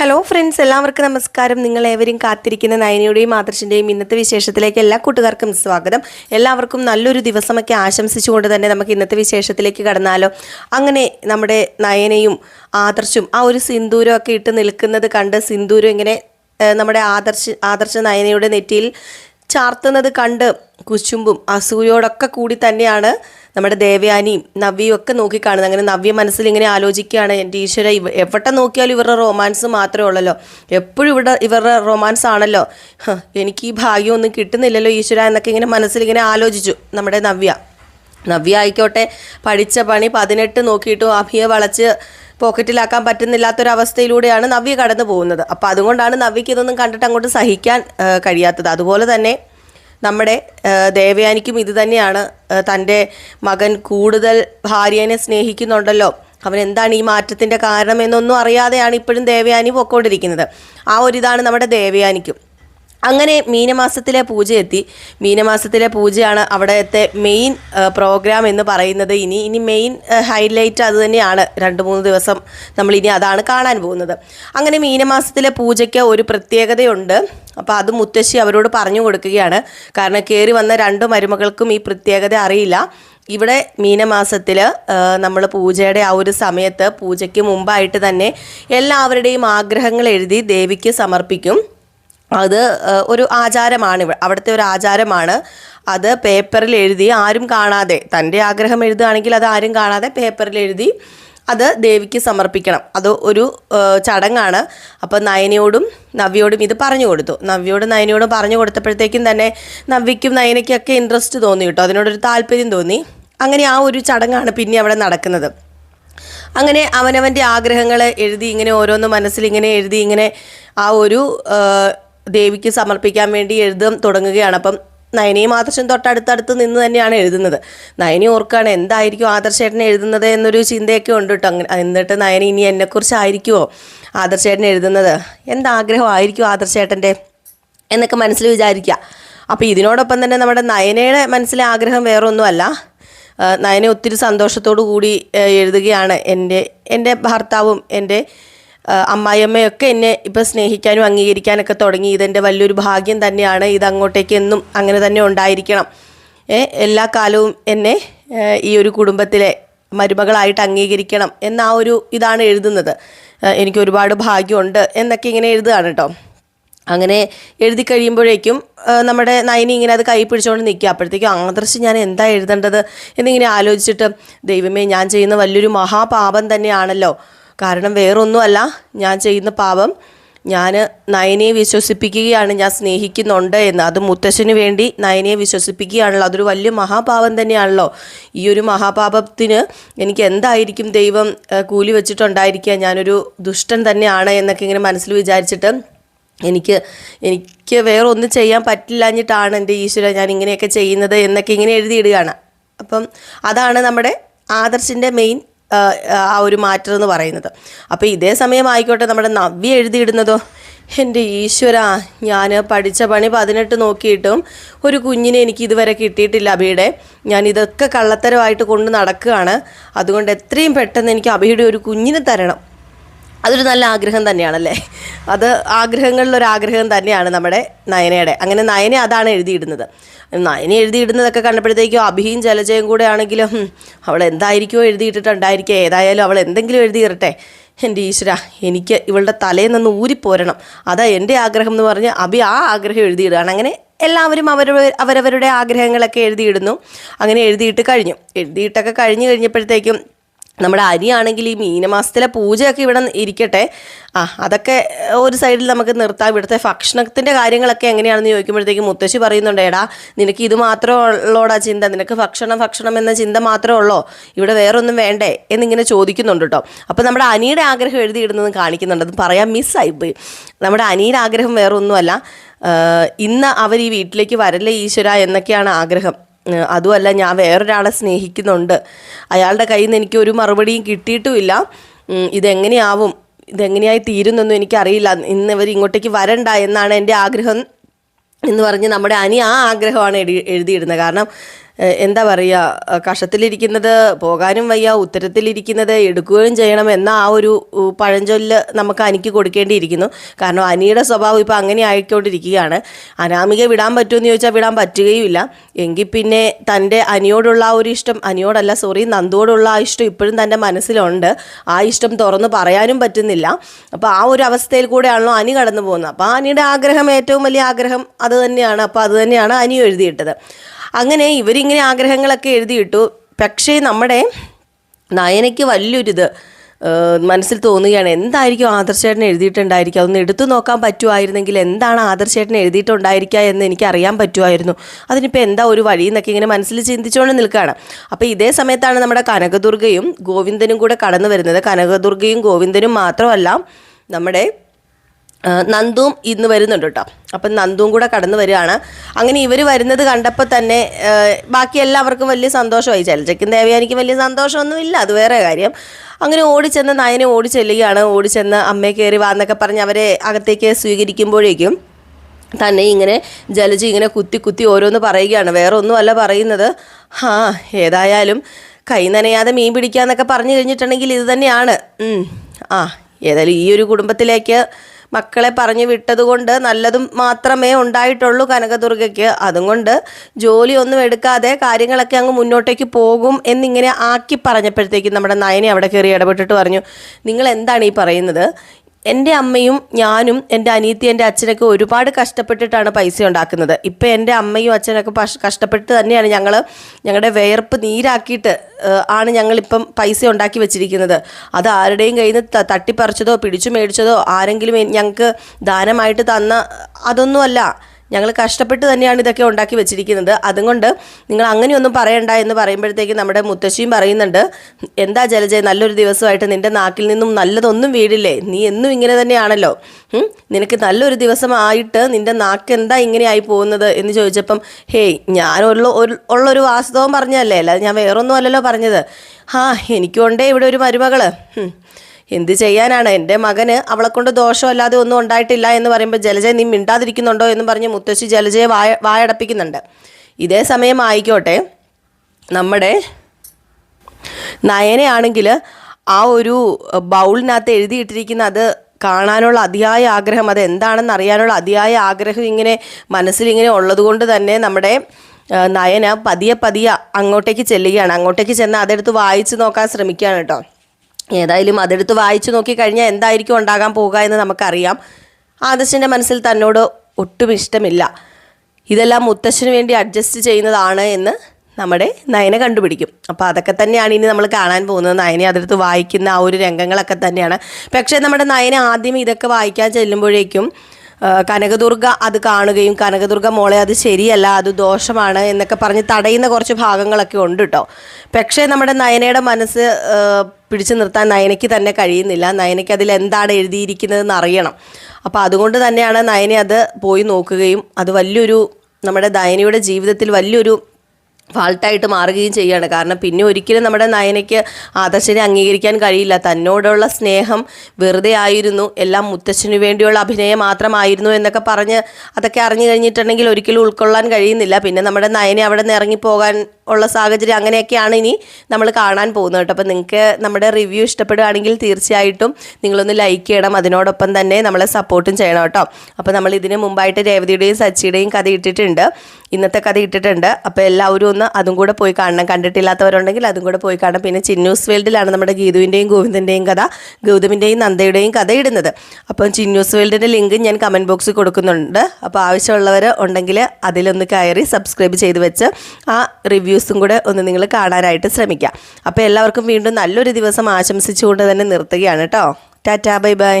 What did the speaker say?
Hello friends എല്ലാവർക്കും നമസ്കാരം. നിങ്ങൾ ഏവരും കാത്തിരിക്കുന്ന നയനയുടെയും ആദർശിന്റെയും ഇന്നത്തെ വിശേഷത്തിലേക്ക് എല്ലാ കൂട്ടുകാർക്കും സ്വാഗതം. എല്ലാവർക്കും നല്ലൊരു ദിവസമൊക്കെ ആശംസിച്ചുകൊണ്ട് തന്നെ നമുക്ക് ഇന്നത്തെ വിശേഷത്തിലേക്ക് കടന്നാലോ. അങ്ങനെ നമ്മുടെ നയനയും ആദർശും ആ ഒരു സിന്ദൂരം ഒക്കെ ഇട്ട് നിൽക്കുന്നത് കണ്ട് സിന്ദൂരം ഇങ്ങനെ നമ്മുടെ ആദർശ് ആദർശ നയനയുടെ നെറ്റിയിൽ ചാർത്തുന്നത് കണ്ട് കുശുമ്പും അസൂയോടൊക്കെ കൂടി തന്നെയാണ് നമ്മുടെ ദേവയാനിയും നവ്യയും ഒക്കെ നോക്കിക്കാണുന്നത്. അങ്ങനെ നവ്യ മനസ്സിൽ ഇങ്ങനെ ആലോചിക്കുകയാണ്. എന്റെ ഈശ്വര ഇവ എവിടെ നോക്കിയാലും ഇവരുടെ റൊമാൻസ് മാത്രമേ ഉള്ളല്ലോ. എപ്പോഴും ഇവിടെ ഇവരുടെ റൊമാൻസ് ആണല്ലോ. എനിക്ക് ഈ ഭാഗ്യമൊന്നും കിട്ടുന്നില്ലല്ലോ ഈശ്വര എന്നൊക്കെ ഇങ്ങനെ മനസ്സിൽ ഇങ്ങനെ ആലോചിച്ചു നമ്മുടെ നവ്യ. നവ്യ ആയിക്കോട്ടെ പഠിച്ച പണി പതിനെട്ട് നോക്കിയിട്ടും അഭിയെ വളച്ച് പോക്കറ്റിലാക്കാൻ പറ്റുന്നില്ലാത്തൊരവസ്ഥയിലൂടെയാണ് നവ്യ കടന്നു പോകുന്നത് അപ്പോൾ അതുകൊണ്ടാണ് നവ്യക്ക് ഇതൊന്നും കണ്ടിട്ട് അങ്ങോട്ട് സഹിക്കാൻ കഴിയാത്തത്. അതുപോലെ തന്നെ നമ്മുടെ ദേവയാനിക്കും ഇത് തന്നെയാണ് തന്റെ മകൻ കൂടുതൽ ഭാര്യനെ സ്നേഹിക്കുന്നുണ്ടല്ലോ. അവൻ എന്താണ് ഈ മാറ്റത്തിന്റെ കാരണം എന്നൊന്നും അറിയാതെയാണ് ഇപ്പോഴും ദേവയാനി പൊക്കോണ്ടിരിക്കുന്നത് ആ ഒരു ഒരിതാണ് നമ്മുടെ ദേവയാനിക്കും. അങ്ങനെ മീനമാസത്തിലെ പൂജ എത്തി. മീനമാസത്തിലെ പൂജയാണ് അവിടുത്തെ മെയിൻ പ്രോഗ്രാം എന്ന് പറയുന്നത്. ഇനി ഇനി മെയിൻ ഹൈലൈറ്റ് അത് തന്നെയാണ്. രണ്ട് മൂന്ന് ദിവസം നമ്മൾ ഇനി അതാണ് കാണാൻ പോകുന്നത്. അങ്ങനെ മീനമാസത്തിലെ പൂജയ്ക്ക് ഒരു പ്രത്യേകതയുണ്ട്. അപ്പോൾ അത് മുത്തശ്ശി അവരോട് പറഞ്ഞു കൊടുക്കുകയാണ്. കാരണം കയറി വന്ന രണ്ട് മരുമകൾക്കും ഈ പ്രത്യേകത അറിയില്ല. ഇവിടെ മീനമാസത്തിൽ നമ്മൾ പൂജയുടെ ആ ഒരു സമയത്ത് പൂജയ്ക്ക് മുമ്പായിട്ട് തന്നെ എല്ലാവരുടെയും ആഗ്രഹങ്ങൾ എഴുതി ദേവിക്ക് സമർപ്പിക്കും. അത് ഒരു ആചാരമാണ് അവിടുത്തെ ഒരു ആചാരമാണ്. അത് പേപ്പറിൽ എഴുതി ആരും കാണാതെ തന്റെ ആഗ്രഹം എഴുതുകയാണെങ്കിൽ അത് ആരും കാണാതെ പേപ്പറിൽ എഴുതി അത് ദേവിക്ക് സമർപ്പിക്കണം. അത് ഒരു ചടങ്ങാണ്. അപ്പോൾ നയനയോടും നവ്യോടും ഇത് പറഞ്ഞു കൊടുത്തു. നവ്യയോടും നയനയോടും പറഞ്ഞു കൊടുത്തപ്പോഴത്തേക്കും തന്നെ നവ്യയ്ക്കും നയനയ്ക്കൊക്കെ ഇൻട്രസ്റ്റ് തോന്നി കേട്ടോ. അതിനോടൊരു താല്പര്യം തോന്നി. അങ്ങനെ ആ ഒരു ചടങ്ങാണ് പിന്നെ അവിടെ നടക്കുന്നത്. അങ്ങനെ അവനവന്റെ ആഗ്രഹങ്ങൾ എഴുതി ഇങ്ങനെ ഓരോന്ന് മനസ്സിൽ ഇങ്ങനെ എഴുതി ഇങ്ങനെ ആ ഒരു ദേവിക്ക് സമർപ്പിക്കാൻ വേണ്ടി എഴുതും തുടങ്ങുകയാണ്. അപ്പം നയനയും ആദർശം തൊട്ടടുത്തടുത്ത് നിന്ന് തന്നെയാണ് എഴുതുന്നത്. നയനി ഓർക്കുകയാണ് എന്തായിരിക്കും ആദർശേട്ടൻ എഴുതുന്നത് എന്നൊരു ചിന്തയൊക്കെ ഉണ്ട് കേട്ടോ. എന്നിട്ട് നയനി ഇനി എന്നെക്കുറിച്ചായിരിക്കുമോ ആദർശേട്ടൻ എഴുതുന്നത്? എന്താഗ്രഹമായിരിക്കും ആദർശേട്ടന്റെ എന്നൊക്കെ മനസ്സിൽ വിചാരിക്കുക. അപ്പോൾ ഇതിനോടൊപ്പം തന്നെ നമ്മുടെ നയനയുടെ മനസ്സിലെ ആഗ്രഹം വേറൊന്നുമല്ല. നയനെ ഒത്തിരി സന്തോഷത്തോടു കൂടി എഴുതുകയാണ് എന്റെ എന്റെ ഭർത്താവും എന്റെ അമ്മായിയമ്മയൊക്കെ എന്നെ ഇപ്പോൾ സ്നേഹിക്കാനും അംഗീകരിക്കാനൊക്കെ തുടങ്ങി. ഇതെന്റെ വലിയൊരു ഭാഗ്യം തന്നെയാണ്. ഇത് അങ്ങോട്ടേക്ക് എന്നും അങ്ങനെ തന്നെ ഉണ്ടായിരിക്കണം. എല്ലാ കാലവും എന്നെ ഈ ഒരു കുടുംബത്തിലെ മരുമകളായിട്ട് അംഗീകരിക്കണം എന്ന ആ ഒരു ഇതാണ് എഴുതുന്നത്. എനിക്ക് ഒരുപാട് ഭാഗ്യമുണ്ട് എന്നൊക്കെ ഇങ്ങനെ എഴുതുകയാണ് കേട്ടോ. അങ്ങനെ എഴുതി കഴിയുമ്പോഴേക്കും നമ്മുടെ നയനി ഇങ്ങനെ അത് കൈ പിടിച്ചുകൊണ്ട് നിൽക്കുക. അപ്പോഴത്തേക്കും ആദർശ് ഞാൻ എന്താ എഴുതേണ്ടത് എന്നിങ്ങനെ ആലോചിച്ചിട്ട് ദൈവമേ ഞാൻ ചെയ്യുന്ന വലിയൊരു മഹാപാപം തന്നെയാണല്ലോ. കാരണം വേറൊന്നുമല്ല ഞാൻ ചെയ്യുന്ന പാപം ഞാൻ നയനയെ വിശ്വസിപ്പിക്കുകയാണ് ഞാൻ സ്നേഹിക്കുന്നുണ്ട് എന്ന്. അത് മുത്തശ്ശന് വേണ്ടി നയനയെ വിശ്വസിപ്പിക്കുകയാണല്ലോ. അതൊരു വലിയ മഹാപാപം തന്നെയാണല്ലോ. ഈ ഒരു മഹാപാപത്തിന് എനിക്ക് എന്തായിരിക്കും ദൈവം കൂലി വെച്ചിട്ടുണ്ടായിരിക്കുക? ഞാനൊരു ദുഷ്ടൻ തന്നെയാണ് എന്നൊക്കെ ഇങ്ങനെ മനസ്സിൽ വിചാരിച്ചിട്ട് എനിക്ക് എനിക്ക് വേറെ ഒന്നും ചെയ്യാൻ പറ്റില്ലാഞ്ഞിട്ടാണ് എന്റെ ഈശ്വര ഞാൻ ഇങ്ങനെയൊക്കെ ചെയ്യുന്നത് എന്നൊക്കെ ഇങ്ങനെ എഴുതിയിടുകയാണ്. അപ്പം അതാണ് നമ്മുടെ ആദർശിന്റെ മെയിൻ ആ ഒരു മാറ്റർ എന്ന് പറയുന്നത്. അപ്പോൾ ഇതേ സമയം ആയിക്കോട്ടെ നമ്മുടെ നവ്യ എഴുതിയിടുന്നതോ. എന്റെ ഈശ്വര ഞാൻ പഠിച്ച പണി പതിനെട്ട് നോക്കിയിട്ടും ഒരു കുഞ്ഞിനെ എനിക്ക് ഇതുവരെ കിട്ടിയിട്ടില്ല അബിയുടെ. ഞാൻ ഇതൊക്കെ കള്ളത്തരമായിട്ട് കൊണ്ട് നടക്കുകയാണ്. അതുകൊണ്ട് എത്രയും പെട്ടെന്ന് എനിക്ക് അബിയുടെ ഒരു കുഞ്ഞിനെ തരണം. അതൊരു നല്ല ആഗ്രഹം തന്നെയാണല്ലേ? അത് ആഗ്രഹങ്ങളിലൊരാഗ്രഹം തന്നെയാണ് നമ്മുടെ നയനയുടെ. അങ്ങനെ നയനെ അതാണ് എഴുതിയിടുന്നത്. നയന എഴുതിയിടുന്നതൊക്കെ കണ്ടപ്പോഴത്തേക്കും അഭിയും ജലജയും കൂടെ ആണെങ്കിലും അവൾ എന്തായിരിക്കുമോ എഴുതിയിട്ടിട്ടുണ്ടായിരിക്കുക ഏതായാലും അവൾ എന്തെങ്കിലും എഴുതിയിരട്ടെ എന്റെ ഈശ്വര എനിക്ക് ഇവളുടെ തലയിൽ നിന്ന് ഊരിപ്പോരണം അതാ എന്റെ ആഗ്രഹം എന്ന് പറഞ്ഞ് അഭി ആ ആഗ്രഹം എഴുതിയിടുകയാണ്. അങ്ങനെ എല്ലാവരും അവരവ അവരവരുടെ ആഗ്രഹങ്ങളൊക്കെ എഴുതിയിടുന്നു. അങ്ങനെ എഴുതിയിട്ട് കഴിഞ്ഞു. എഴുതിയിട്ടൊക്കെ കഴിഞ്ഞു കഴിഞ്ഞപ്പോഴത്തേക്കും നമ്മുടെ അരിയാണെങ്കിൽ ഈ മീനമാസത്തിലെ പൂജയൊക്കെ ഇവിടെ ഇരിക്കട്ടെ. ആ അതൊക്കെ ഒരു സൈഡിൽ നമുക്ക് നിർത്താം. ഇവിടുത്തെ ഭക്ഷണത്തിന്റെ കാര്യങ്ങളൊക്കെ എങ്ങനെയാണെന്ന് ചോദിക്കുമ്പോഴത്തേക്കും മുത്തശ്ശി പറയുന്നുണ്ട് എടാ നിനക്ക് ഇത് മാത്രമേ ഉള്ളോടാ ചിന്ത. നിനക്ക് ഭക്ഷണം ഭക്ഷണം എന്ന ചിന്ത മാത്രമേ ഉള്ളോ? ഇവിടെ വേറൊന്നും വേണ്ടേ? എന്നിങ്ങനെ ചോദിക്കുന്നുണ്ട് കേട്ടോ അപ്പോൾ നമ്മുടെ അനിയുടെ ആഗ്രഹം എഴുതിയിടുന്നത് കാണിക്കുന്നുണ്ട്. അത് പറയാൻ മിസ്സായിപ്പോയി നമ്മുടെ അനിയുടെ ആഗ്രഹം വേറൊന്നുമല്ല. ഇന്ന് അവർ ഈ വീട്ടിലേക്ക് വരല്ലേ ഈശ്വര? എന്നൊക്കെയാണ് ആഗ്രഹം. അതുമല്ല ഞാൻ വേറൊരാളെ സ്നേഹിക്കുന്നുണ്ട്. അയാളുടെ കയ്യിൽ നിന്ന് എനിക്ക് ഒരു മറുപടിയും കിട്ടിയിട്ടുമില്ല. ഇതെങ്ങനെയാവും? ഇതെങ്ങനെയായി തീരുന്നൊന്നും എനിക്കറിയില്ല. ഇന്ന് ഇവർ ഇങ്ങോട്ടേക്ക് വരണ്ട എന്നാണ് എന്റെ ആഗ്രഹം എന്ന് പറഞ്ഞ് നമ്മുടെ അനി ആ ആഗ്രഹമാണ് എഴുതി എഴുതിയിടുന്നത്. കാരണം എന്താ പറയുക കഷത്തിലിരിക്കുന്നത് പോകാനും വയ്യ ഉത്തരത്തിലിരിക്കുന്നത് എടുക്കുകയും ചെയ്യണം എന്ന ആ ഒരു പഴഞ്ചൊല്ല് നമുക്ക് അനിക്ക് കൊടുക്കേണ്ടിയിരിക്കുന്നു. കാരണം അനിയുടെ സ്വഭാവം ഇപ്പോൾ അങ്ങനെ ആയിക്കൊണ്ടിരിക്കുകയാണ്. അനാമിക വിടാൻ പറ്റുമെന്ന് ചോദിച്ചാൽ വിടാൻ പറ്റുകയുമില്ല. എങ്കിൽ പിന്നെ തന്റെ അനിയോടുള്ള ആ ഒരു ഇഷ്ടം അനിയോടല്ല സോറി നന്ദോടുള്ള ആ ഇഷ്ടം ഇപ്പോഴും തന്റെ മനസ്സിലുണ്ട്. ആ ഇഷ്ടം തുറന്ന് പറയാനും പറ്റുന്നില്ല. അപ്പോൾ ആ ഒരു അവസ്ഥയിൽ കൂടെയാണല്ലോ അനി കടന്നു പോകുന്നത് അപ്പോൾ അനിയുടെ ആഗ്രഹം ഏറ്റവും വലിയ ആഗ്രഹം അത് തന്നെയാണ്. അപ്പോൾ അത് തന്നെയാണ് അനി എഴുതിയിട്ടത്. അങ്ങനെ ഇവരിങ്ങനെ ആഗ്രഹങ്ങളൊക്കെ എഴുതിയിട്ടു. പക്ഷേ നമ്മുടെ നയനയ്ക്ക് വലിയൊരിത് മനസ്സിൽ തോന്നുകയാണ്. എന്തായിരിക്കും ആദർശേട്ടൻ എഴുതിയിട്ടുണ്ടായിരിക്കുക? അതൊന്ന് എടുത്തു നോക്കാൻ പറ്റുമായിരുന്നെങ്കിൽ എന്താണ് ആദർശേട്ടൻ എഴുതിയിട്ടുണ്ടായിരിക്കുക എന്ന് എനിക്ക് അറിയാൻ പറ്റുമായിരുന്നു അതിനിപ്പോൾ എന്താ ഒരു വഴി എന്നൊക്കെ ഇങ്ങനെ മനസ്സിൽ ചിന്തിച്ചുകൊണ്ട് നിൽക്കുകയാണ്. അപ്പോൾ ഇതേ സമയത്താണ് നമ്മുടെ കനകദുർഗയും ഗോവിന്ദനും കൂടെ കടന്നു വരുന്നത്. കനകദുർഗയും ഗോവിന്ദനും മാത്രമല്ല നമ്മുടെ നന്ദുവും ഇന്ന് വരുന്നുണ്ട് കേട്ടോ. അപ്പം നന്ദുവും കൂടെ കടന്നു വരികയാണ്. അങ്ങനെ ഇവർ വരുന്നത് കണ്ടപ്പോൾ തന്നെ ബാക്കി എല്ലാവർക്കും വലിയ സന്തോഷമായി. ചലച്ചയ്ക്കും ദേവയാനിക്ക് വലിയ സന്തോഷമൊന്നുമില്ല അത് വേറെ കാര്യം. അങ്ങനെ ഓടിച്ചെന്ന് നയനെ ഓടിച്ചെല്ലുകയാണ്. ഓടിച്ചെന്ന് അമ്മയെ കയറി വാന്നൊക്കെ പറഞ്ഞ് അവരെ അകത്തേക്ക് സ്വീകരിക്കുമ്പോഴേക്കും തന്നെ ഇങ്ങനെ ജലജി ഇങ്ങനെ കുത്തി കുത്തി ഓരോന്ന് പറയുകയാണ്. വേറെ ഒന്നുമല്ല പറയുന്നത്. ആ ഏതായാലും കൈ നനയാതെ മീൻ പിടിക്കുക എന്നൊക്കെ പറഞ്ഞു കഴിഞ്ഞിട്ടുണ്ടെങ്കിൽ ഇത് തന്നെയാണ്. ആ ഏതായാലും ഈ ഒരു കുടുംബത്തിലേക്ക് മക്കളെ പറഞ്ഞു വിട്ടതുകൊണ്ട് നല്ലതും മാത്രമേ ഉണ്ടായിട്ടുള്ളൂ കനകദുർഗയ്ക്ക്. അതുകൊണ്ട് ജോലിയൊന്നും എടുക്കാതെ കാര്യങ്ങളൊക്കെ അങ്ങ് മുന്നോട്ടേക്ക് പോകും എന്നിങ്ങനെ ആക്കി പറഞ്ഞപ്പോഴത്തേക്കും നമ്മുടെ നയനെ അവിടെ കയറി ഇടപെട്ടിട്ട് പറഞ്ഞു നിങ്ങൾ എന്താണ് ഈ പറയുന്നത്? എന്റെ അമ്മയും ഞാനും എന്റെ അനിയത്തി എന്റെ അച്ഛനൊക്കെ ഒരുപാട് കഷ്ടപ്പെട്ടിട്ടാണ് പൈസ ഉണ്ടാക്കുന്നത്. ഇപ്പം എന്റെ അമ്മയും അച്ഛനൊക്കെ കഷ്ടപ്പെട്ട് തന്നെയാണ് ഞങ്ങൾ ഞങ്ങളുടെ വേർപ്പ് നീരാക്കിയിട്ട് ആണ് ഞങ്ങളിപ്പം പൈസ ഉണ്ടാക്കി വെച്ചിരിക്കുന്നത്. അത് ആരുടെയും കയ്യിൽ നിന്ന് തട്ടിപ്പറിച്ചതോ പിടിച്ചു മേടിച്ചതോ ആരെങ്കിലും ഞങ്ങൾക്ക് ദാനമായിട്ട് തന്ന അതൊന്നുമല്ല. ഞങ്ങൾ കഷ്ടപ്പെട്ട് തന്നെയാണ് ഇതൊക്കെ ഉണ്ടാക്കി വെച്ചിരിക്കുന്നത്. അതുകൊണ്ട് നിങ്ങൾ അങ്ങനെയൊന്നും പറയണ്ട എന്ന് പറയുമ്പോഴത്തേക്ക് നമ്മുടെ മുത്തശ്ശിയും പറയുന്നുണ്ട് എന്താ ജലജ നല്ലൊരു ദിവസമായിട്ട് നിന്റെ നാക്കിൽ നിന്നും നല്ലതൊന്നും വീടില്ലേ? നീ എന്നും ഇങ്ങനെ തന്നെയാണല്ലോ. നിനക്ക് നല്ലൊരു ദിവസമായിട്ട് നിന്റെ നാക്ക് എന്താ ഇങ്ങനെ ആയി പോകുന്നത്? എന്ന് ചോദിച്ചപ്പം ഹേയ് ഒരു- ഉള്ളൊരു വാസ്തവം പറഞ്ഞല്ലേ അല്ലാതെ ഞാൻ വേറൊന്നും അല്ലല്ലോ പറഞ്ഞത്. ആ എനിക്കുണ്ടേ ഇവിടെ ഒരു മരുമകൾ. എന്ത് ചെയ്യാനാണ്? എന്റെ മകന് അവളെ കൊണ്ട് ദോഷമല്ലാതെ ഒന്നും ഉണ്ടായിട്ടില്ല എന്ന് പറയുമ്പോൾ ജലജ നീ മിണ്ടാതിരിക്കുന്നുണ്ടോ എന്ന് പറഞ്ഞ് മുത്തശ്ശി ജലജയെ വായ വായടപ്പിക്കുന്നുണ്ട്. ഇതേ സമയം ആയിക്കോട്ടെ നമ്മുടെ നയനയാണെങ്കിൽ ആ ഒരു ബൗളിനകത്ത് എഴുതിയിട്ടിരിക്കുന്ന അത് കാണാനുള്ള അതിയായ ആഗ്രഹം അത് എന്താണെന്ന് അറിയാനുള്ള അതിയായ ആഗ്രഹം ഇങ്ങനെ മനസ്സിലിങ്ങനെ ഉള്ളതുകൊണ്ട് തന്നെ നമ്മുടെ നയന പതിയെ പതിയെ അങ്ങോട്ടേക്ക് ചെല്ലുകയാണ്. അങ്ങോട്ടേക്ക് ചെന്ന് അതെടുത്ത് വായിച്ച് നോക്കാൻ ശ്രമിക്കുകയാണ് കേട്ടോ. ഏതായാലും അതെടുത്ത് വായിച്ചു നോക്കി കഴിഞ്ഞാൽ എന്തായിരിക്കും ഉണ്ടാകാൻ പോകുക എന്ന് നമുക്കറിയാം. ആദർശിന്റെ മനസ്സിൽ തന്നോട് ഒട്ടും ഇഷ്ടമില്ല. ഇതെല്ലാം മുത്തശ്ശന് വേണ്ടി അഡ്ജസ്റ്റ് ചെയ്യുന്നതാണ് എന്ന് നമ്മുടെ നയനെ കണ്ടുപിടിക്കും. അപ്പോൾ അതൊക്കെ തന്നെയാണ് ഇനി നമ്മൾ കാണാൻ പോകുന്നത്. നയനെ അതിർത്ത് വായിക്കുന്ന ആ ഒരു രംഗങ്ങളൊക്കെ തന്നെയാണ്. പക്ഷേ നമ്മുടെ നയനെ ആദ്യം ഇതൊക്കെ വായിക്കാൻ ചെല്ലുമ്പോഴേക്കും കനകദുർഗ അത് കാണുകയും കനകദുർഗ മോളെ അത് ശരിയല്ല അത് ദോഷമാണ് എന്നൊക്കെ പറഞ്ഞ് തടയുന്ന കുറച്ച് ഭാഗങ്ങളൊക്കെ ഉണ്ട് കേട്ടോ പക്ഷേ നമ്മുടെ നയനയുടെ മനസ്സ് പിടിച്ചു നിർത്താൻ നയനയ്ക്ക് തന്നെ കഴിയുന്നില്ല. നയനയ്ക്ക് അതിൽ എന്താണ് എഴുതിയിരിക്കുന്നതെന്ന് അറിയണം. അപ്പോൾ അതുകൊണ്ട് തന്നെയാണ് നയനെ അത് പോയി നോക്കുകയും അത് വലിയൊരു നമ്മുടെ നയനയുടെ ജീവിതത്തിൽ വലിയൊരു ഫാൾട്ടായിട്ട് മാറുകയും ചെയ്യുകയാണ് കാരണം പിന്നെ ഒരിക്കലും നമ്മുടെ നയനയ്ക്ക് ആദർശനെ അംഗീകരിക്കാൻ കഴിയില്ല. തന്നോടുള്ള സ്നേഹം വെറുതെ ആയിരുന്നു. എല്ലാം മുത്തച്ഛനു വേണ്ടിയുള്ള അഭിനയം മാത്രമായിരുന്നു എന്നൊക്കെ പറഞ്ഞ് അതൊക്കെ അറിഞ്ഞു കഴിഞ്ഞിട്ടുണ്ടെങ്കിൽ ഒരിക്കലും ഉൾക്കൊള്ളാൻ കഴിയുന്നില്ല. പിന്നെ നമ്മുടെ നയനെ അവിടെ നിന്ന് ഇറങ്ങിപ്പോകാൻ ഉള്ള സാഹചര്യം അങ്ങനെയൊക്കെയാണ് ഇനി നമ്മൾ കാണാൻ പോകുന്നത് കേട്ടോ. അപ്പോൾ നിങ്ങൾക്ക് നമ്മുടെ റിവ്യൂ ഇഷ്ടപ്പെടുകയാണെങ്കിൽ തീർച്ചയായിട്ടും നിങ്ങളൊന്ന് ലൈക്ക് ചെയ്യണം. അതിനോടൊപ്പം തന്നെ നമ്മളെ സപ്പോർട്ടും ചെയ്യണം കേട്ടോ. അപ്പോൾ നമ്മൾ ഇതിന് മുമ്പായിട്ട് രേവതിയുടെയും സച്ചിയുടെയും കഥ ഇട്ടിട്ടുണ്ട്. ഇന്നത്തെ കഥ ഇട്ടിട്ടുണ്ട്. അപ്പോൾ എല്ലാവരും ഒന്ന് അതും കൂടെ പോയി കാണണം. കണ്ടിട്ടില്ലാത്തവരുണ്ടെങ്കിൽ അതും കൂടെ പോയി കാണണം. പിന്നെ ചിന്നൂസ് വേൾഡിലാണ് നമ്മുടെ ഗീതുവിന്റെയും ഗോവിന്ദന്റെയും കഥ ഗൗതമിന്റെയും നന്ദയുടെയും കഥ ഇടുന്നത്. അപ്പം ചിന്നൂസ് വേൾഡിന്റെ ലിങ്ക് ഞാൻ കമന്റ് ബോക്സിൽ കൊടുക്കുന്നുണ്ട്. അപ്പോൾ ആവശ്യമുള്ളവർ ഉണ്ടെങ്കിൽ അതിലൊന്ന് കയറി സബ്സ്ക്രൈബ് ചെയ്ത് വെച്ച് ആ റിവ്യൂസും കൂടെ ഒന്ന് നിങ്ങൾ കാണാനായിട്ട് ശ്രമിക്കുക അപ്പോൾ എല്ലാവർക്കും വീണ്ടും നല്ലൊരു ദിവസം ആശംസിച്ചുകൊണ്ട് തന്നെ നിർത്തുകയാണ് കേട്ടോ. Tata bye bye.